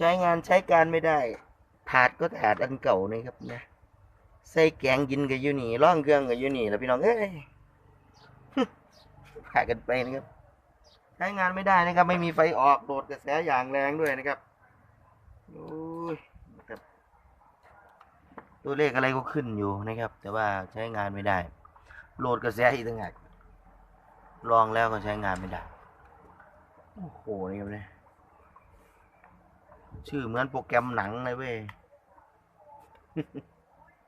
ใช้งานใช้การไม่ได้ ถาดก็ถาดอันเก่านะครับนะใส่แกงกินกับยูนี่ร่องเครื่องกับยูนี่แล้วพี่น้องเอ้ยพากันไปนะครับ ใช้งานไม่ได้นะครับ ไม่มีไฟออกโดดกระแสอย่างแรงด้วยนะครับโอ้ยนะครับตัวเลขอะไรก็ขึ้นอยู่นะครับ แต่ว่าใช้งานไม่ได้ โหลดกระแสอีกต่างหากลองแล้วก็ใช้งานไม่ได้ โอ้โหนี่ครับเนี่ย ชื่อเหมือนโปรแกรมหนังเลยเว้ย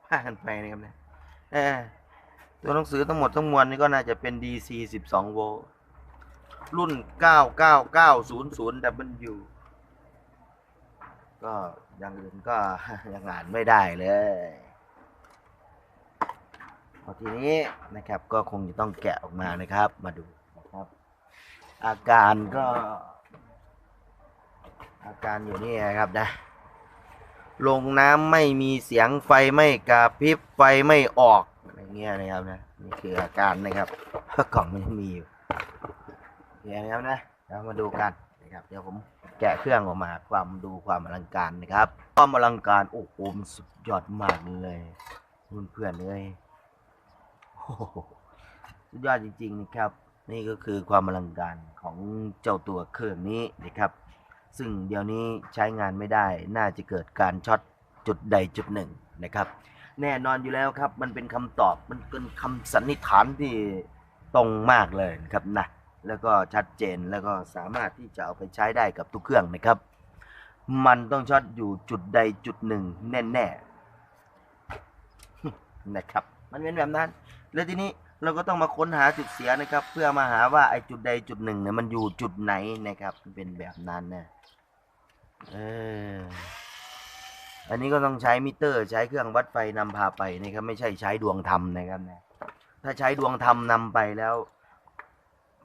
พากันไปนะครับเนี่ยเออตัวหนังสือทั้งหมดทั้งมวลนี่ก็น่าจะเป็น DC 12 โวลต์รุ่น 99900W ก็อย่างอื่นก็ยังอ่านไม่ได้เลยพอทีนี้นะครับก็คงจะต้องแกะออกมานะครับ มาดูนะครับ อาการก็ อาการอยู่นี่นะครับนะ ลงน้ำไม่มีเสียงไฟไม่กระพริบไฟไม่ออกอะไรเงี้ยนะครับนะนี่คืออาการนะครับกล่องมันมีอยู่เนี่ยนะครับนะเรามาดูกันนะครับเดี๋ยวผมแกะเครื่องออกมาความดูความอลังการนะครับความอลังการโอ้โหสุดยอดมากเลยเพื่อนๆเลยโอ้โหสุดยอดจริง ๆ นะครับ นี่ก็คือความอลังการของเจ้าตัวเครื่องนี้นะครับ ซึ่งเดี๋ยวนี้ใช้งานไม่ได้น่าจะเกิดการช็อตจุดใดจุดหนึ่งนะครับ แน่นอนอยู่แล้วครับ มันเป็นคำตอบมันเป็นคำสันนิษฐานที่ตรงมากเลยนะครับนะแล้วก็ชัดเจนแล้วก็สามารถที่จะเอาไปใช้ได้กับทุกเครื่องนะครับ มันต้องช็อตอยู่จุดใดจุดหนึ่งแน่ๆนะครับ มันเป็นแบบนั้น แล้วทีนี้เราก็ต้องมาค้นหาจุดเสียนะครับ เพื่อมาหาว่าไอ้จุดใดจุดหนึ่งเนี่ยมันอยู่จุดไหนนะครับเป็นแบบนั้นนะ เอออันนี้ก็ต้องใช้มิเตอร์ ใช้เครื่องวัดไฟนำพาไปนะครับไม่ใช่ใช้ดวงธรรมนะครับนะถ้าใช้ดวงธรรมนำไปแล้ว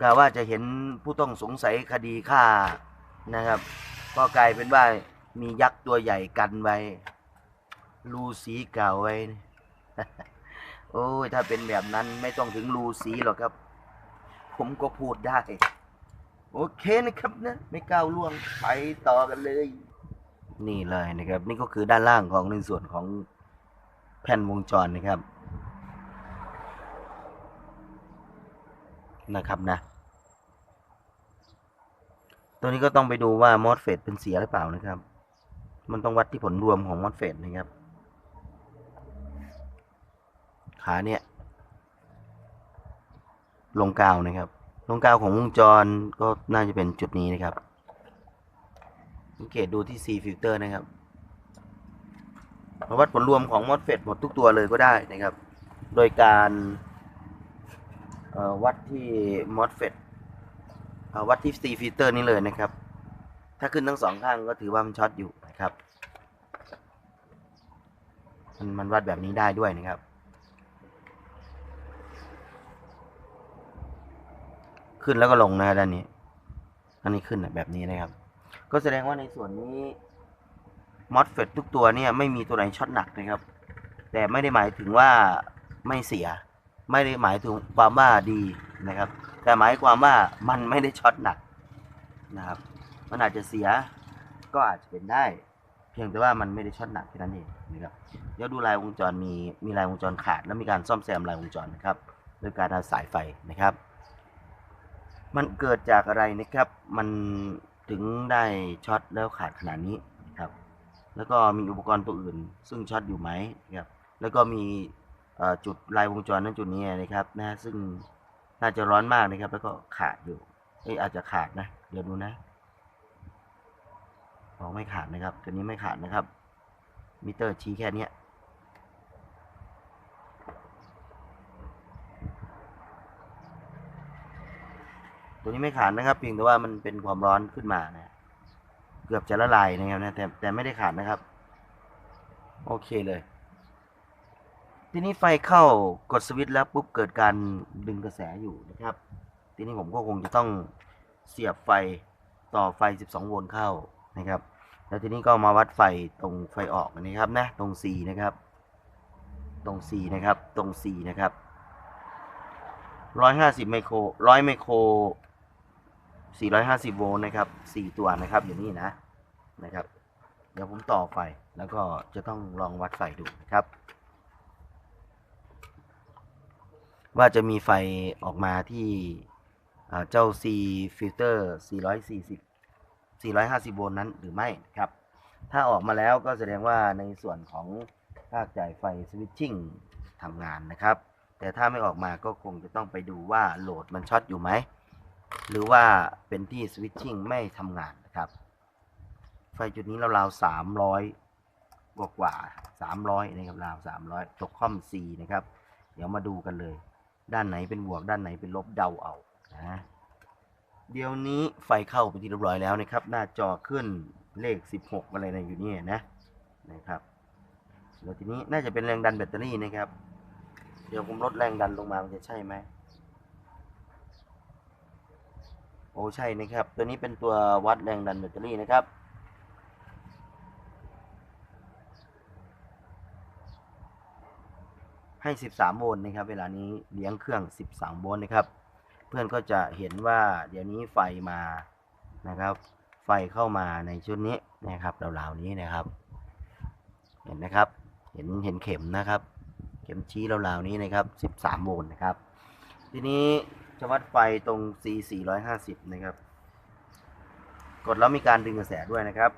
กะว่าจะเห็นผู้ต้องสงสัยคดีฆ่านะครับ ก็กลายเป็นว่ามียักษ์ตัวใหญ่กันไว้รูสีเก่าไว้ โอ้ยถ้าเป็นแบบนั้นไม่ต้องถึงรูสีหรอกครับ ผมก็พูดได้ โอเคนะครับนะ ไม่ก้าวล่วงไปต่อกันเลย นี่เลยนะครับ นี่ก็คือด้านล่างของในส่วนของแผ่นวงจรนะครับนะครับนะ ตัวนี้ก็ต้องไปดูว่ามอสเฟตเป็นเสียหรือเปล่านะครับ มันต้องวัดที่ผลรวมของมอสเฟตนะครับ ขาเนี่ย ลงกาวนะครับ ลงกาวของวงจรก็น่าจะเป็นจุดนี้นะครับ สังเกตดูที่ C filter นะครับมาวัดผลรวมของ MOSFET หมดทุกตัวเลยก็ได้นะครับ โดยการวัดที่ MOSFET เอ่อวัดที่ C filter นี้เลยนะครับ ถ้าขึ้นทั้งสองข้างก็ถือว่ามันช็อตอยู่นะครับ มันวัดแบบนี้ได้ด้วยนะครับ ขึ้นแล้วก็ลงนะด้านนี้ อันนี้ขึ้นแบบนี้นะครับ ก็แสดงว่าในส่วนนี้มอสเฟตทุกตัวเนี่ยไม่มีตัวไหนช็อตหนักนะครับ แต่ไม่ได้หมายถึงว่าไม่เสีย ไม่ได้หมายถึงความว่าดีนะครับ แต่หมายความว่ามันไม่ได้ช็อตหนักนะครับ มันอาจจะเสียก็อาจจะเป็นได้ เพียงแต่ว่ามันไม่ได้ช็อตหนักแค่นั้นเองนะครับเดี๋ยวดูลายวงจรมีมีลายวงจรขาด แล้วมีการซ่อมแซมลายวงจรนะครับโดยการเอาสายไฟนะครับ มันเกิดจากอะไรนะครับ มันถึงได้ช็อตแล้วขาดขนาดนี้นะครับ แล้วก็มีอุปกรณ์ตัวอื่น ซึ่งช็อตอยู่ไหมนะครับ แล้วก็มีจุดลายวงจรนั้นจุดนี้นะครับนะซึ่งน่าจะร้อนมากนะครับ แล้วก็ขาดอยู่เอ้อาจจะขาดนะ เดี๋ยวดูนะบอกไม่ขาดนะครับตัวนี้ไม่ขาดนะครับ มิเตอร์ชี้แค่เนี้ ตัวนี้ไม่ขาดนะครับเพียงแต่ว่ามันเป็นความร้อนขึ้นมานะเกือบจะละลายนะครับนะแต่แต่ไม่ได้ขาดนะครับ โอเคเลย ทีนี้ไฟเข้ากดสวิตช์แล้วปุ๊บเกิดการดึงกระแสอยู่นะครับ ทีนี้ผมก็คงจะต้องเสียบไฟต่อไฟ 12 โวลต์เข้านะครับ แล้วทีนี้ก็มาวัดไฟตรงไฟออกนะครับนะตรง C นะครับ ตรง C นะครับ ตรง C นะครับ 150 ไมโคร 100 ไมโคร 450 โวลต์นะครับ 4 ตัวนะครับอยู่นี่นะนะครับ เดี๋ยวผมต่อไฟแล้วก็จะต้องลองวัดไฟดูนะครับ ว่าจะมีไฟออกมาที่เจ้า C filter 440 450 โวลต์นั้นหรือไม่นะครับ ถ้าออกมาแล้วก็แสดงว่าในส่วนของภาคจ่ายไฟสวิตชิ่งทำงานนะครับ แต่ถ้าไม่ออกมาก็คงจะต้องไปดูว่าโหลดมันช็อตอยู่ไหม หรือว่าเป็นที่สวิตชิ่งไม่ทำงานนะครับ ไฟจุดนี้ราวๆสามร้อยกว่ากว่าสามร้อยนะครับราวสามร้อยตกค่อม C นะครับ เดี๋ยวมาดูกันเลย ด้านไหนเป็นบวกด้านไหนเป็นลบเดาเอานะเดี๋ยวนี้ไฟเข้าไปที่เรียบร้อยแล้วนะครับ หน้าจอขึ้นเลข 16 อะไรนะอยู่นี่นะนะครับแล้วทีนี้น่าจะเป็นแรงดันแบตเตอรี่นะครับ เดี๋ยวผมลดแรงดันลงมามันจะใช่ไหมโอ้ใช่นะครับ ตัวนี้เป็นตัววัดแรงดันแบตเตอรี่นะครับ ให้ 13 โวลต์นะครับ เวลานี้เลี้ยงเครื่อง 13 โวลต์นะครับ เพื่อนก็จะเห็นว่าเดี๋ยวนี้ไฟมานะครับ ไฟเข้ามาในชุดนี้นะครับราๆนี้นะครับ เห็นนะครับ เห็นเห็นเข็มนะครับ เข็มชี้ราๆนี้นะครับ 13 โวลต์นะครับ ทีนี้ จะวัดไฟตรง C 450 นะครับ กดแล้วมีการดึงกระแสด้วยนะครับ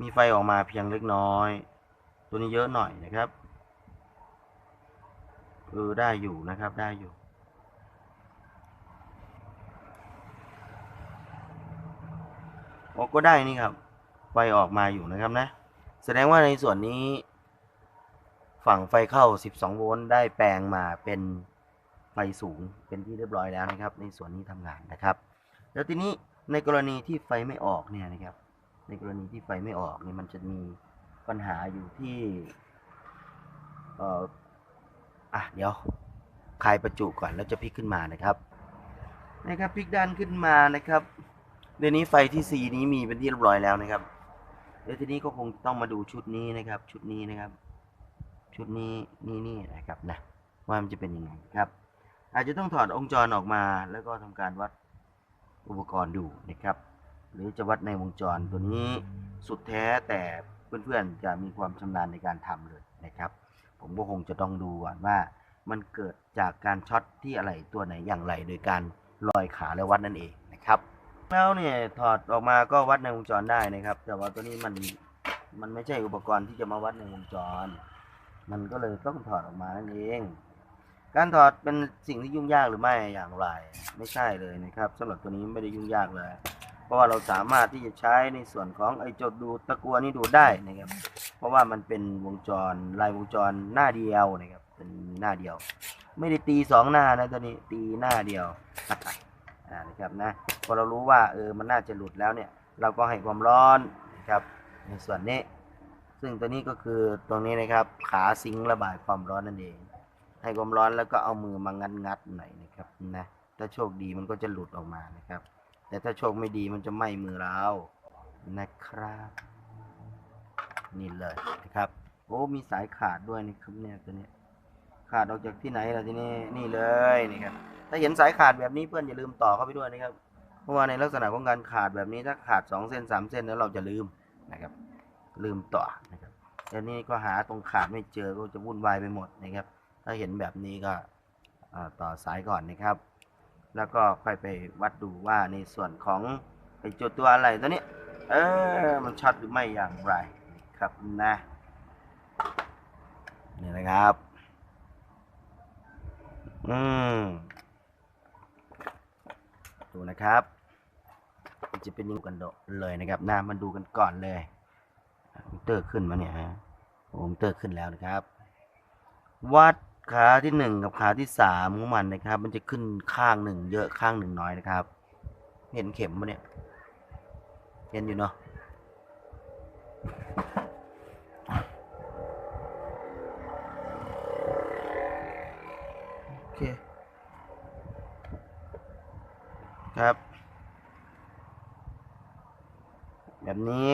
มีไฟออกมาเพียงเล็กน้อย ตัวนี้เยอะหน่อยนะครับเออได้อยู่นะครับได้อยู่ โอ้ก็ได้นี่ครับ ไฟออกมาอยู่นะครับนะ แสดงว่าในส่วนนี้ ฝั่งไฟเข้า 12 โวลต์ได้แปลงมาเป็นไฟสูงเป็นที่เรียบร้อยแล้วนะครับ ในส่วนนี้ทำงานนะครับ แล้วทีนี้ในกรณีที่ไฟไม่ออกเนี่ยนะครับ ในกรณีที่ไฟไม่ออกเนี่ยมันจะมีปัญหาอยู่ที่เอ่ออะเดี๋ยวคลายประจุก่อนแล้วจะพลิกขึ้นมานะครับนะครับพลิกด้านขึ้นมานะครับเดี๋ยวนี้ไฟที่ C นี้มีเป็นที่เรียบร้อยแล้วนะครับ เดี๋ยวทีนี้ก็คงต้องมาดูชุดนี้นะครับ ชุดนี้นะครับ ชุดนี้นี่นี่นะครับนะว่ามันจะเป็นยังไงครับ อาจจะต้องถอดองค์จรออกมา แล้วก็ทำการวัดอุปกรณ์ดูนะครับ หรือจะวัดในวงจรตัวนี้สุดแท้แต่เพื่อนๆจะมีความชำนาญในการทำเลยนะครับ ผมก็คงจะต้องดูก่อนว่า มันเกิดจากการช็อตที่อะไรตัวไหนอย่างไร โดยการลอยขาและวัดนั่นเองนะครับ แล้วเนี่ยถอดออกมาก็วัดในวงจรได้นะครับ แต่ว่าตัวนี้มันมันไม่ใช่อุปกรณ์ที่จะมาวัดในวงจร มันก็เลยต้องถอดออกมานั่นเอง การถอดเป็นสิ่งที่ยุ่งยากหรือไม่อย่างไร ไม่ใช่เลยนะครับสำหรับตัวนี้ไม่ได้ยุ่งยากเลย เพราะว่าเราสามารถที่จะใช้ในส่วนของไอ้จดดูตะกัวนี่ดูได้นะครับ เพราะว่ามันเป็นวงจรลายวงจรหน้าเดียวนะครับเป็นหน้าเดียว ไม่ได้ตีสองหน้านะตัวนี้ตีหน้าเดียวอ่า นะครับนะพอเรารู้ว่าเออมันน่าจะหลุดแล้วเนี่ย เราก็ให้ความร้อนนะครับในส่วนนี้ ซึ่งตัวนี้ก็คือตรงนี้นะครับขาซิงระบายความร้อนนั่นเอง ให้ความร้อนแล้วก็เอามือมางัดงัดๆหน่อยนะครับนะถ้าโชคดีมันก็จะหลุดออกมานะครับ แต่ถ้าโชคไม่ดีมันจะไหม้มือเรานะครับนี่เลยนะครับโอ้มีสายขาดด้วยนะครับเนี่ยตัวนี้ขาดออกจากที่ไหนล่ะทีนี้นี่เลยนี่ครับ ถ้าเห็นสายขาดแบบนี้เพื่อนอย่าลืมต่อเข้าไปด้วยนะครับ เพราะว่าในลักษณะของการขาดแบบนี้ถ้าขาด2เส้น3เส้นแล้วเราจะลืมนะครับ ลืมต่อนะครับแล้วนี่ก็หาตรงขาดไม่เจอก็จะวุ่นวายไปหมดนะครับ ถ้าเห็นแบบนี้ก็ต่อสายก่อนนะครับ แล้วก็ค่อยไปวัดดูว่าในส่วนของไอ้จุดตัวอะไรตัวนี้ เออมันช็อตหรือไม่อย่างไรครับนะนี่นะครับ อืม ดูนะครับมันจะเป็นนิ้วกันโดเลยนะครับหน้ามันดูกันก่อนเลยมิเตอร์ขึ้นมาเนี่ยฮะโอ้มิเตอร์ขึ้นแล้วนะครับ วัดขาที่หนึ่งกับขาที่สามของมันนะครับ มันจะขึ้นข้างหนึ่งเยอะข้างหนึ่งน้อยนะครับ เห็นเข็มปะเนี่ย เห็นอยู่เนาะโอเค ครับ แบบนี้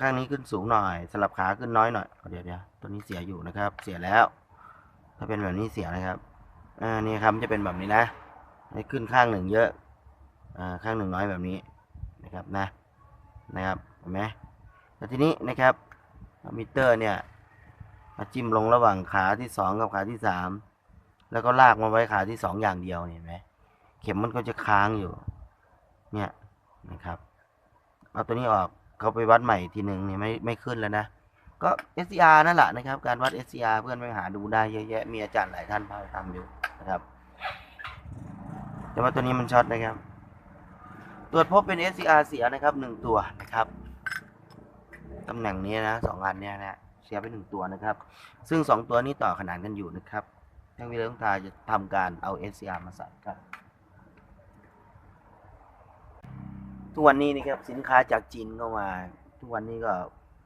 ข้างนี้ขึ้นสูงหน่อย สลับขาขึ้นน้อยหน่อยเดี๋ยวเดี๋ยวตัวนี้เสียอยู่นะครับ เสียแล้ว ถ้าเป็นแบบนี้เสียนะครับอ่านี่ครับจะเป็นแบบนี้นะให้ขึ้นข้างหนึ่งเยอะอ่าข้างหนึ่งน้อยแบบนี้นะครับนะนะครับเห็นไหมแล้วทีนี้นะครับมิเตอร์เนี่ยมาจิ้มลงระหว่างขาที่สองกับขาที่สามแล้วก็ลากมาไว้ขาที่สองอย่างเดียวเนี่ยเห็นไหมเข็มมันก็จะค้างอยู่เนี่ยนะครับเอาตัวนี้ออก เขาไปวัดใหม่ทีหนึ่งเนี่ยไม่ไม่ขึ้นแล้วนะ ก็ SCR นั่นแหละนะครับ การวัด SCR เพื่อนไปหาดูได้เยอะแยะ มีอาจารย์หลายท่านพาไปทำอยู่นะครับ แต่ว่าตัวนี้มันช็อตนะครับ ตรวจพบเป็น SCR เสียนะครับหนึ่งตัวนะครับตำแหน่งนี้นะสองอันเนี้ยนะเสียไปหนึ่งตัวนะครับ ซึ่งสองตัวนี้ต่อขนานกันอยู่นะครับทางวิเลต้องทาจะทำการเอา SCR มาใส่ครับ ทุกวันนี้นะครับสินค้าจากจีนเข้ามา ทุกวันนี้ก็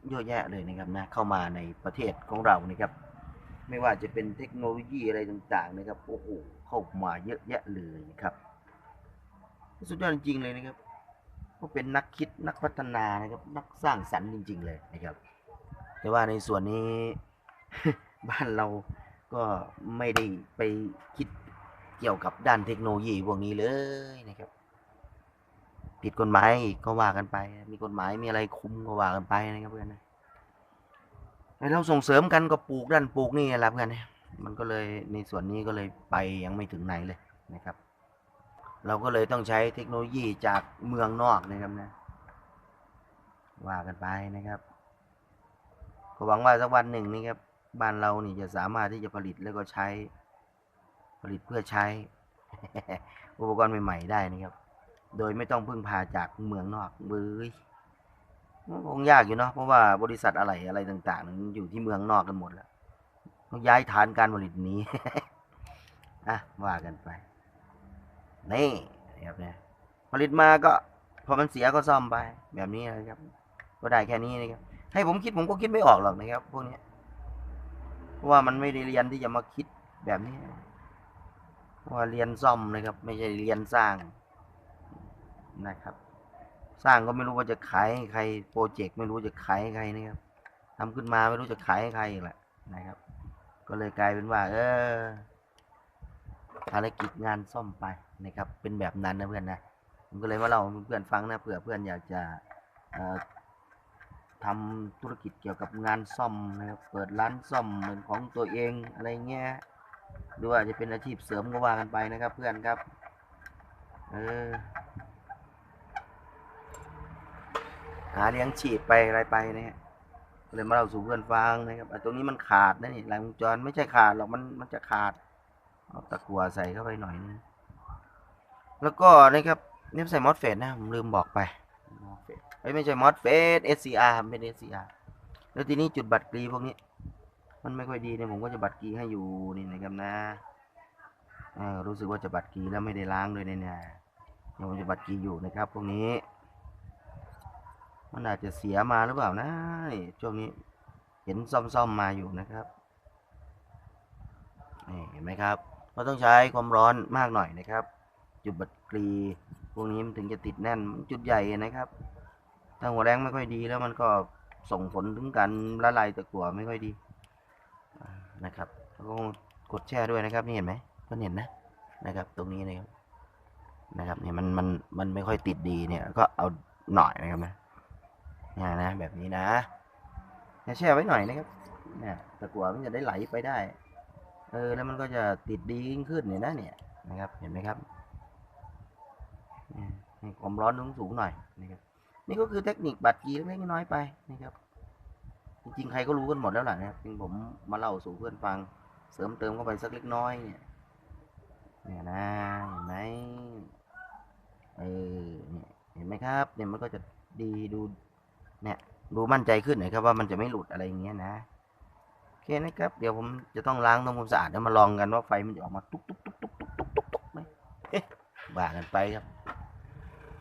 เยอะแยะเลยนะครับนะเข้ามาในประเทศของเรานะครับ ไม่ว่าจะเป็นเทคโนโลยีอะไรต่างๆนะครับโอ้โหเข้ามาเยอะแยะเลยนะครับ สุดยอดจริงๆเลยนะครับก็เป็นนักคิดนักพัฒนานะครับ นักสร้างสรรค์จริง ๆ เลยนะครับ แต่ว่าในส่วนนี้บ้านเราก็ไม่ได้ไปคิดเกี่ยวกับด้านเทคโนโลยีพวกนี้เลยนะครับ ผิดกฎหมายอีกก็ว่ากันไป มีกฎหมายมีอะไรคุมก็ว่ากันไปนะครับเพื่อนนะให้เราส่งเสริมกันก็ปลูกด้านปลูกนี่แหละเพื่อนมันก็เลยในส่วนนี้ก็เลยไปยังไม่ถึงไหนเลยนะครับ เราก็เลยต้องใช้เทคโนโลยีจากเมืองนอกนะครับนะว่ากันไปนะครับก็หวังว่าสักวันหนึ่งนี่ครับบ้านเรานี่จะสามารถที่จะผลิตแล้วก็ใช้ ผลิตเพื่อใช้อุปกรณ์ใหม่ ๆ ได้นะครับ โดยไม่ต้องพึ่งพาจากเมืองนอกเบ้ยมันคงยากอยู่เนาะเพราะว่าบริษัทอะไรอะไรต่างๆมันอยู่ที่เมืองนอกกันหมดแล้วต้องย้ายฐานการผลิตนี้อะว่ากันไปนี่นะครับเนี่ยผลิตมาก็พอมันเสียก็ซ่อมไป แบบนี้นะครับ ก็ได้แค่นี้นะครับ ให้ผมคิดผมก็คิดไม่ออกหรอกนะครับพวกนี้เพราะว่ามันไม่ได้เรียนที่จะมาคิดแบบนี้ว่าเรียนซ่อมนะครับ ไม่ใช่เรียนสร้าง นะครับ สร้างก็ไม่รู้ว่าจะขายให้ใครโปรเจกต์ไม่รู้จะขายให้ใครนะครับทำขึ้นมาไม่รู้จะขายให้ใครอีกแหละนะครับ ก็เลยกลายเป็นว่า เออภารกิจงานซ่อมไปนะครับ เป็นแบบนั้นนะเพื่อนนะผมก็เลยมาเล่าเพื่อนฟังนะเผื่อเพื่อนอยากจะเอ่อทำธุรกิจเกี่ยวกับงานซ่อมนะครับเปิดร้านซ่อมเหมือนของตัวเองอะไรเงี้ยหรือว่าจะเป็นอาชีพเสริมก็ว่ากันไปนะครับ เพื่อนครับ เออ หาเลี้ยงฉีดไปอะไรไปนะฮะก็เลยมาเล่าสู่เพื่อนฟังนะครับอะตรงนี้มันขาดนะนี่ลายวงจรไม่ใช่ขาดหรอกมันมันจะขาดเอาตะกั่วใส่เข้าไปหน่อยนึงแล้วก็นะครับเนี่ยใส่มอสเฟตนะผมลืมบอกไปมอสเฟตเอ้ยไม่ใช่มอสเฟต SCR เป็น SCR แล้วทีนี้จุดบัตรกรีพวกนี้ มันไม่ค่อยดีเนี่ยผมก็จะบัตรกรีให้อยู่นี่นะครับนะเออรู้สึกว่าจะบัตรกรีแล้วไม่ได้ล้างด้วยเนี่ยเนี่ยเดี๋ยวผมจะบัตรกรีอยู่นะครับพวกนี้ มันอาจจะเสียมาหรือเปล่านะนี่ช่วงนี้เห็นซ่อมๆมาอยู่นะครับนี่เห็นไหมครับก็ต้องใช้ความร้อนมากหน่อยนะครับ จุดบัตรกรีพวกนี้มันถึงจะติดแน่นจุดใหญ่นะครับถ้าหัวแรงไม่ค่อยดีแล้วมันก็ส่งผลถึงการละลายตะกั่วไม่ค่อยดีนะครับแล้วก็กดแช่ด้วยนะครับนี่เห็นไหมก็เห็นนะนะครับ ตรงนี้นะครับนะครับเนี่ยมันมันมันไม่ค่อยติดดีเนี่ยก็เอาหน่อยนะครับนะ นี่ยนะแบบนี้นะแช่ไว้หน่อยนะครับเนี่ยตะกั่วมันจะได้ไหลไปได้ เออแล้วมันก็จะติดดียิ่งขึ้นเนี่ยนะเนี่ยนะครับเห็นไหมครับเนี่ยให้ความร้อนสูงสูงๆหน่อยนะครับนี่ก็คือเทคนิคบัตรกีเล็กๆน้อยๆไปนะครับ จริงๆใครก็รู้กันหมดแล้วแหละนะครับเพียงผมมาเล่าสู่เพื่อนฟัง เสริมเติมเข้าไปสักเล็กน้อยเนี่ยเนี่ยนะเห็นไหมเออเนี่ยเห็นไหมครับเนี่ยมันก็จะดีดู เนี่ยดูมั่นใจขึ้นหน่อยครับว่ามันจะไม่หลุดอะไรอย่างเงี้ยนะโอเคนะครับ เดี๋ยวผมจะต้องล้างทำความสะอาดแล้วมาลองกันว่าไฟมันจะออกมาตุ๊กตุ๊กตุ๊กตุ๊กตุ๊กตุ๊กตุ๊กตุ๊กไหมเอ๊ะว่ากันไปครับ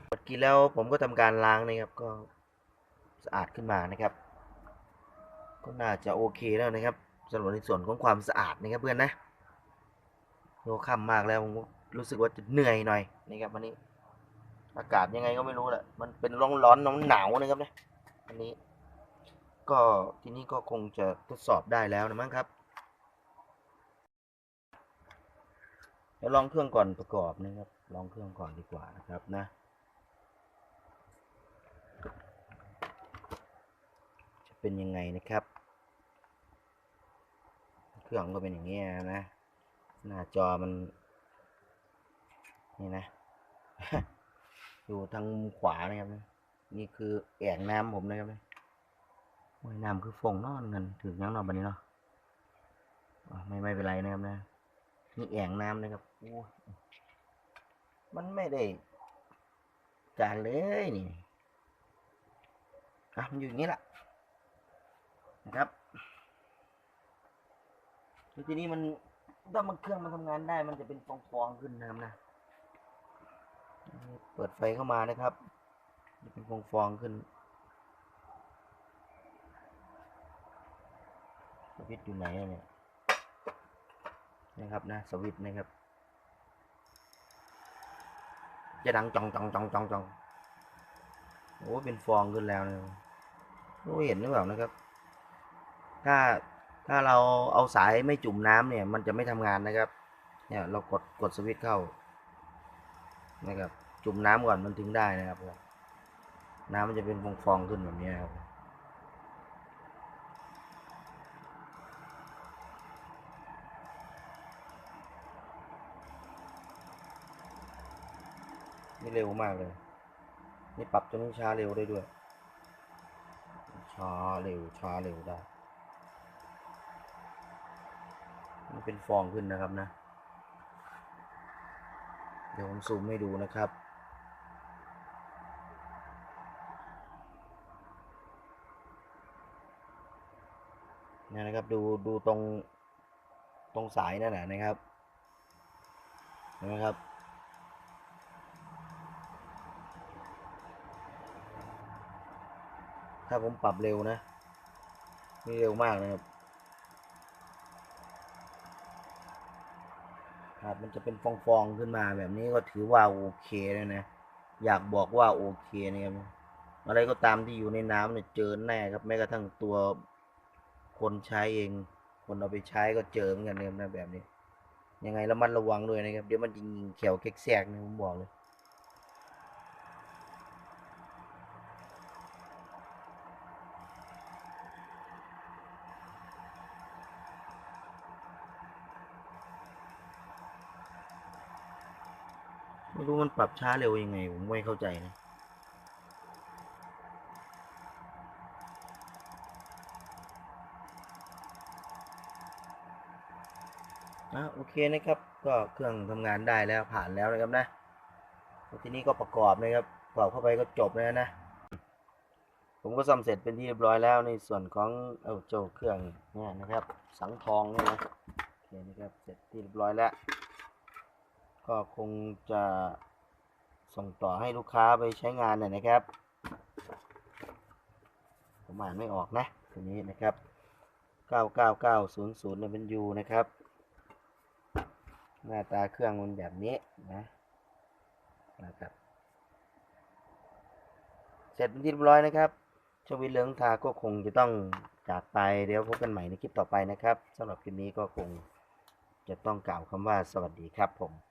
เมื่อกี้แล้วผมก็ทำการล้างนะครับก็สะอาดขึ้นมานะครับ ก็น่าจะโอเคแล้วนะครับสำหรับในส่วนของความสะอาดนะครับเพื่อนนะโลค่ำมากแล้วผมรู้สึกว่าจะเหนื่อยหน่อยนะครับวันนี้ อากาศยังไงก็ไม่รู้แหละมันเป็นร้อนร้อนหนาวหนาวนะครับเนี่ย อันนี้ ก็ทีนี้ก็คงจะทดสอบได้แล้วนะมั้งครับเดี๋ยวลองเครื่องก่อนประกอบนะครับ ลองเครื่องก่อนดีกว่านะครับนะ จะเป็นยังไงนะครับ เครื่องก็เป็นอย่างนี้นะ หน้าจอมัน นี่นะ อยู่ทางมุมขวานะครับ นี่คือแอ่งน้ำผมนะครับนะโอ้ยน้ำคือฟองนอนเงินถึงยังนอนบันนี้เนาะไม่ไม่เป็นไรนะครับนะนี่แอ่งน้ำนะครับโอ้มันไม่ได้การเลยนี่อะมันอยู่อย่างนี้แหละนะครับแล้วทีนี้มันถ้ามันเครื่องมันทำงานได้ มันจะเป็นฟองๆขึ้นนะครับนะ เปิดไฟเข้ามานะครับ จะเป็นฟองฟองๆขึ้นสวิตอยู่ไหนเนี่ยนะครับนะสวิตนะครับ จะดังจองจองจองจองจองโอ้เป็นฟองขึ้นแล้วนะโอ้เห็นหรือเปล่านะครับ ถ้าถ้าเราเอาสายไม่จุ่มน้ำเนี่ย มันจะไม่ทำงานนะครับ เนี่ยเรากดกดสวิตช์เข้านะครับ จุ่มน้ำก่อนมันถึงได้นะครับ น้ำมันจะเป็นฟองๆขึ้นแบบนี้ครับนี่เร็วมากเลย นี่ปรับตัวนี้ช้าเร็วได้ด้วย ช้าเร็ว ช้าเร็วได้ มันเป็นฟองขึ้นนะครับนะ เดี๋ยวผมซูมให้ดูนะครับ นะครับ ดูดูตรงตรงสายนั่นแหละนะครับเห็นไหมครับ ถ้าผมปรับเร็วนะนี่เร็วมากนะครับครับมันจะเป็นฟองๆขึ้นมาแบบนี้ก็ถือว่าโอเคเลยนะ อยากบอกว่าโอเคนะครับอะไรก็ตามที่อยู่ในน้ำเนี่ยเจอแน่ครับแม้กระทั่งตัว คนใช้เอง คนเอาไปใช้ก็เจอเหมือนกันเนะครับนะแบบนี้ ยังไงระมัดระวังด้วยนะครับ เดี๋ยวมันจะยิงเขียวเก๊กแซกนะผมบอกเลยไม่รู้มันปรับช้าเร็วยังไง ผมไม่เข้าใจนะ อะโอเคนะครับ ก็เครื่องทำงานได้แล้วผ่านแล้วนะครับนะทีนี้ก็ประกอบนะครับประกอบเข้าไปก็จบแล้วนะ ผมก็ซ่อมเสร็จเป็นที่เรียบร้อยแล้วในส่วนของเอาเจ้าเครื่องเนี่ยนะครับ สังทองเนี่ยนะโอเคนะครับเสร็จที่เรียบร้อยแล้ว ก็คงจะส่งต่อให้ลูกค้าไปใช้งานหน่อยนะครับ ผมอ่านไม่ออกนะตัวนี้นะครับ 99900เป็น U นะครับ หน้าตาเครื่องมันแบบนี้นะนะครับ เสร็จเป็นที่เรียบร้อยนะครับชวิตเลืองทาก็คงจะต้องจากไปเดี๋ยวพบกันใหม่ในคลิปต่อไปนะครับสำหรับคลิปนี้ก็คงจะต้องกล่าวคำว่าสวัสดีครับผม